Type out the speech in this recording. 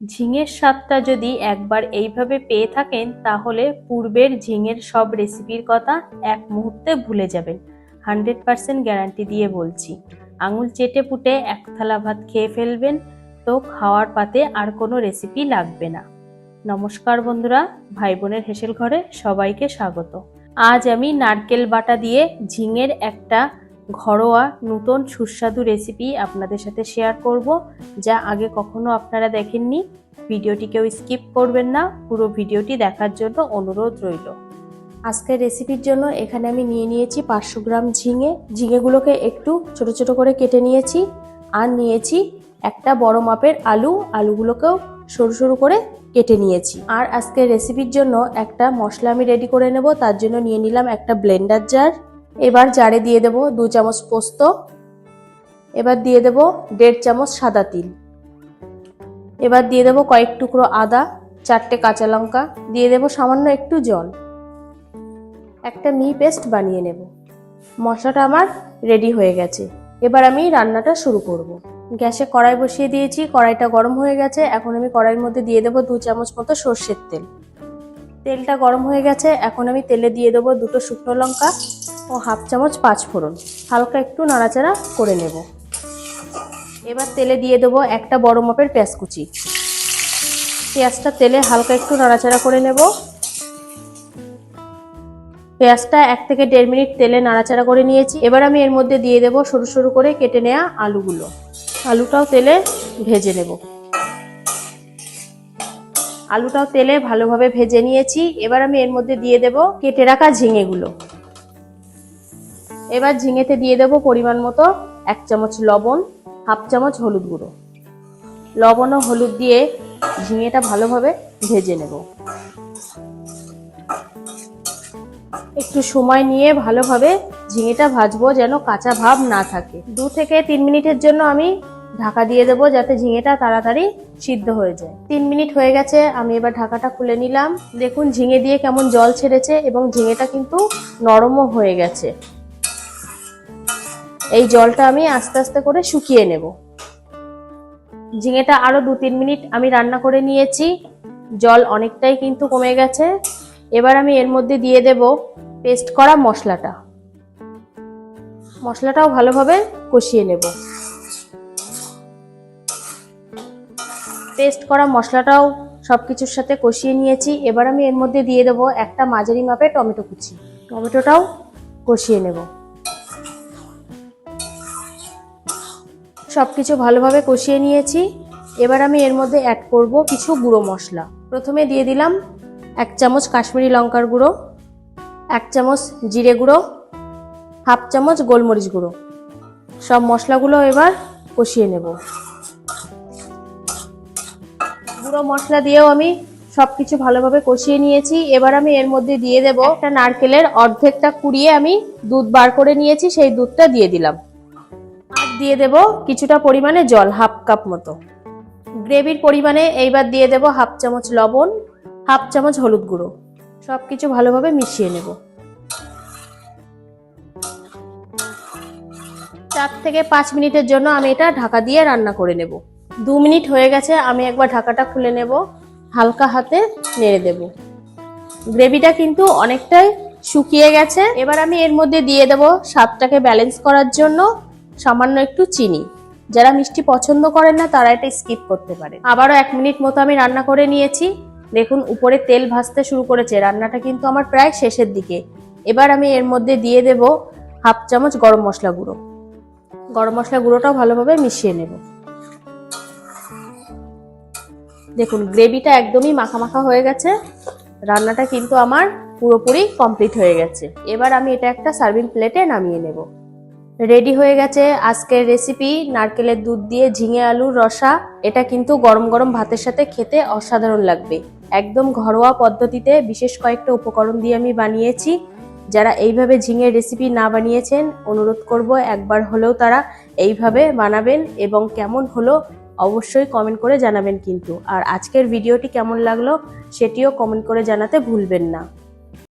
ঝিঙের স্বাদটা যদি একবার এইভাবে পেয়ে থাকেন, তাহলে পূর্বের ঝিঙের সব রেসিপির কথা এক মুহূর্তে ভুলে যাবেন। হান্ড্রেড পার্সেন্ট গ্যারান্টি দিয়ে বলছি। আঙুল চেটে পুটে এক থালা ভাত খেয়ে ফেলবেন, তো খাওয়ার পাতে আর কোনো রেসিপি লাগবে না। নমস্কার বন্ধুরা ভাই বোনের হেসেল ঘরে সবাইকে স্বাগত। আজ আমি নারকেল বাটা দিয়ে ঝিঙের একটা ঘরোয়া নতুন সুস্বাদু রেসিপি আপনাদের সাথে শেয়ার করব, যা আগে কখনো আপনারা দেখেননি। ভিডিওটি কেউ স্কিপ করবেন না, পুরো ভিডিওটি দেখার জন্য অনুরোধ রইল। আজকের রেসিপির জন্য এখানে আমি নিয়ে নিয়েছি পাঁচশো গ্রাম ঝিঙে। ঝিঙেগুলোকে একটু ছোট ছোট করে কেটে নিয়েছি আর নিয়েছি একটা বড় মাপের আলু। আলুগুলোকেও সরু সরু করে কেটে নিয়েছি। আর আজকের রেসিপির জন্য একটা মশলা আমি রেডি করে নেব, তার জন্য নিয়ে নিলাম একটা ব্লেন্ডার জার এবার জারে দিয়ে দেব দু চামচ পোস্ত, এবার দিয়ে দেব দেড় চামচ সাদা তিল, এবার দিয়ে দেব কয়েক টুকরো আদা, চারটে কাঁচা লঙ্কা, দিয়ে দেব সামান্য একটু জল। একটা মি পেস্ট বানিয়ে নেব। মশলাটা আমার রেডি হয়ে গেছে। এবার আমি রান্নাটা শুরু করব। গ্যাসে কড়াই বসিয়ে দিয়েছি, কড়াইটা গরম হয়ে গেছে। এখন আমি কড়াইয়ের মধ্যে দিয়ে দেবো দু চামচ মতো সর্ষের তেল। তেলটা গরম হয়ে গেছে। এখন আমি তেলে দিয়ে দেবো দুটো শুকনো লঙ্কা ও হাফ চামচ পাঁচ ফোড়ন। হালকা একটু নাড়াচাড়া করে নেব। এবার তেলে দিয়ে দেবো একটা বড় মাপের পেঁয়াজ কুচি পেঁয়াজটা তেলে হালকা একটু নাড়াচাড়া করে নেব। পেঁয়াজটা এক থেকে দেড় মিনিট তেলে নাড়াচাড়া করে নিয়েছি। এবার আমি এর মধ্যে দিয়ে দেবো সরু সরু করে কেটে নেওয়া আলুগুলো। আলুটাও তেলে ভেজে নেব। আলুটাও তেলে ভালোভাবে ভেজে নিয়েছি। এবার আমি এর মধ্যে দিয়ে দেব কেটে রাখা ঝিঙেগুলো। এবার ঝিঙেতে দিয়ে দেব পরিমাণ মতো এক চামচ লবণ, হাফ চামচ হলুদ গুঁড়ো। লবণ ও হলুদ দিয়ে ঝিঙেটা ভালোভাবে ভেজে নেব। একটু সময় নিয়ে ভালোভাবে ঝিঙেটা ভাজবো যেন কাঁচা ভাব না থাকে। দু থেকে তিন মিনিটের জন্য আমি ঢাকা দিয়ে দেবো যাতে ঝিঙেটা তাড়াতাড়ি সিদ্ধ হয়ে যায়। তিন মিনিট হয়ে গেছে, আমি এবার ঢাকাটা খুলে নিলাম। দেখুন, ঝিঙে দিয়ে কেমন জল ছেড়েছে এবং ঝিঙেটা কিন্তু নরমও হয়ে গেছে। এই জলটা আমি আস্তে আস্তে করে শুকিয়ে নেব। ঝিঙেটা আরও দু তিন মিনিট আমি রান্না করে নিয়েছি। জল অনেকটাই কিন্তু কমে গেছে। এবার আমি এর মধ্যে দিয়ে দেব পেস্ট করা মশলাটা। মশলাটাও ভালোভাবে কষিয়ে নেব। পেস্ট করা মশলাটাও সব কিছুর সাথে কষিয়ে নিয়েছি। এবার আমি এর মধ্যে দিয়ে দেবো একটা মাঝারি মাপে টমেটো কুচি। টমেটোটাও কষিয়ে নেব। সব কিছু ভালোভাবে কষিয়ে নিয়েছি। এবার আমি এর মধ্যে অ্যাড করব কিছু গুঁড়ো মশলা। প্রথমে দিয়ে দিলাম এক চামচ কাশ্মীরি লঙ্কার গুঁড়ো, এক চামচ জিরে গুঁড়ো, হাফ চামচ গোলমরিচ গুঁড়ো। সব মশলাগুলো এবার কষিয়ে নেব। গুঁড়ো মশলা দিয়েও আমি সব কিছু ভালোভাবে কষিয়ে নিয়েছি। এবার আমি এর মধ্যে দিয়ে দেব একটা নারকেলের অর্ধেকটা কুড়িয়ে আমি দুধ বার করে নিয়েছি, সেই দুধটা দিয়ে দিলাম। দিয়ে দেব কিছুটা পরিমাণে জল, হাফ কাপ মতো। গ্রেভির পরিমাণে এইবার দিয়ে দেব হাফ চামচ লবণ, হাফ চামচ হলুদ গুঁড়ো। সব কিছু ভালোভাবে মিশিয়ে নেব। চার থেকে পাঁচ মিনিটের জন্য আমি এটা ঢাকা দিয়ে রান্না করে নেব। দু মিনিট হয়ে গেছে, আমি একবার ঢাকাটা খুলে নেব, হালকা হাতে নেড়ে দেব। গ্রেভিটা কিন্তু অনেকটাই শুকিয়ে গেছে। এবার আমি এর মধ্যে দিয়ে দেব স্বাদটাকে ব্যালেন্স করার জন্য সামান্য একটু চিনি। যারা মিষ্টি পছন্দ করেন না, তারা এটা স্কিপ করতে পারে আবারও এক মিনিট মতো আমি রান্না করে নিয়েছি। দেখুন, উপরে তেল ভাজতে শুরু করেছে। রান্নাটা কিন্তু আমার প্রায় শেষের দিকে। এবার আমি এর মধ্যে দিয়ে দেব হাফ চামচ গরম মশলা গুঁড়ো। গরম মশলা গুঁড়োটাও ভালোভাবে মিশিয়ে নেব। দেখুন, গ্রেভিটা একদমই মাখা মাখা হয়ে গেছে। রান্নাটা কিন্তু আমার পুরোপুরি কমপ্লিট হয়ে গেছে। এবার আমি এটা একটা সার্ভিং প্লেটে নামিয়ে নেব। রেডি হয়ে গেছে আজকের রেসিপি নারকেলের দুধ দিয়ে ঝিঙে আলুর রসা। এটা কিন্তু গরম গরম ভাতের সাথে খেতে অসাধারণ লাগবে। একদম ঘরোয়া পদ্ধতিতে বিশেষ কয়েকটা উপকরণ দিয়ে আমি বানিয়েছি। যারা এইভাবে ঝিঙের রেসিপি না বানিয়েছেন, অনুরোধ করব একবার হলেও তারা এইভাবে বানাবেন এবং কেমন হলো অবশ্যই কমেন্ট করে জানাবেন কিন্তু। আর আজকের ভিডিওটি কেমন লাগল, সেটিও কমেন্ট করে জানাতে ভুলবেন না।